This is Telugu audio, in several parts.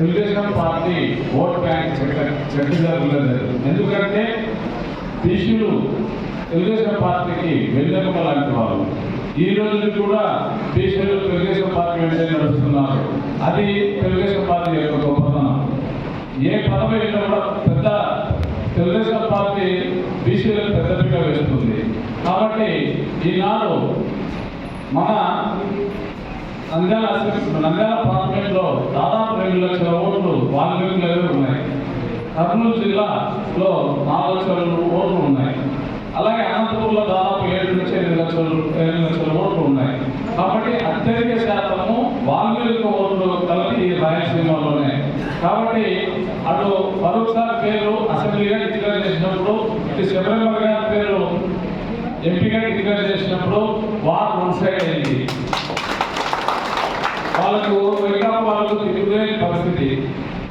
తెలుగుదేశం పార్టీ ఓట్ బ్యాంక్ చెట్టుదరలేదు ఎందుకంటే శిష్యులు తెలుగుదేశం పార్టీకి వెన్నెముక లాంటి వాళ్ళు ఈ రోజు కూడా బీసీలు తెలుగుదేశం పార్టీ వెంటే నడుస్తున్నారు అది తెలుగుదేశం పార్టీ యొక్క గొప్పతనం. ఏ పదవి వెళ్ళినా కూడా పెద్ద తెలుగుదేశం పార్టీ బీసీలకు పెద్దపీట వేస్తుంది. కాబట్టి ఈనాడు మన నంద్యాల అసెంబ్లీ- నంద్యాల పార్లమెంట్లో దాదాపు రెండు లక్షల ఓట్లు వాల్మీకి నగర్ ఉన్నాయి? కర్నూలు జిల్లాలో నాలుగు లక్షల ఓట్లు ఉన్నాయి. అలాగే అనంతపూర్లో దాదాపు ఏడు నుంచి ఎనిమిది లక్షలు ఎనిమిది లక్షల ఓట్లు ఉన్నాయి. కాబట్టి అత్యధిక శాతము వాల్మీకి ఓట్లు కలిపి ఈ రాయలసీమలోనే కాబట్టి అటు ఫరూక్ సార్ పేరు అసెంబ్లీగా డిక్లేర్ చేసినప్పుడు ఇటు శబరిమల గారి పేరు ఎంపీగా డిక్లేర్ చేసినప్పుడు వార్ వన్ సైడ్ అయింది వాళ్ళకు ఇంకా వాళ్ళకు తిరుగులేని పరిస్థితి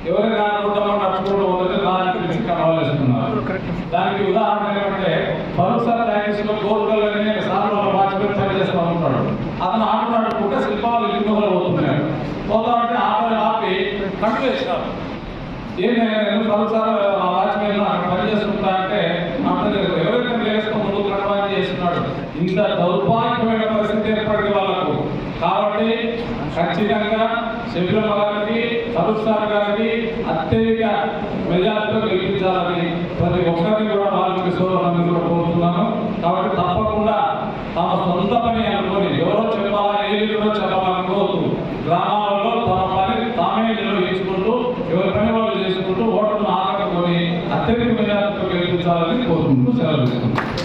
ఎవరైనా అనుకుంటామో నడుచుకుంటూ పోతే దానికి రిస్క్ కావాలేస్తున్నారు దానికి ఉదాహరణ ఏమంటే భరోసా ట్యాక్సీ లో గోల్కల్ అనే సార్ వాళ్ళ వాచ్మెన్ పని చేస్తూ ఉంటాడు. అతను ఆటో నడుపుకుంటే శిల్పాలు ఇల్లు మొదలు పోతున్నాడు పోతా ఉంటే ఆటో ఆపి కట్టు వేసినారు. ఏంటి నేను పలుసార్లు వాచ్మెన్ అక్కడ పని చేసుకుంటా అంటే అతను ఎవరైతే లేస్తూ ముందుకు నడవని చేస్తున్నాడు ఇంత దౌర్భాగ్యమైన ఖచ్చితంగా శబరిమల గారికి సరుస్తార్ గారికి అత్యధిక మెజార్టీతో గెలిపించాలని ప్రతి ఒక్కరిని కూడా వాళ్ళకి సోదరు కూడా కోరుతున్నాను. కాబట్టి తప్పకుండా తమ సొంత పని అనుకుని ఎవరో చెప్పాలా కూడా చెప్పాలని కోరుతూ గ్రామాలలో తమ పని తామే నిర్వహించుకుంటూ ఎవరి పని వాళ్ళు చేసుకుంటూ ఓటర్లను ఆకట్టుకొని అత్యధిక మెజార్టీతో గెలిపించాలని కోరుతున్నాను సెలవు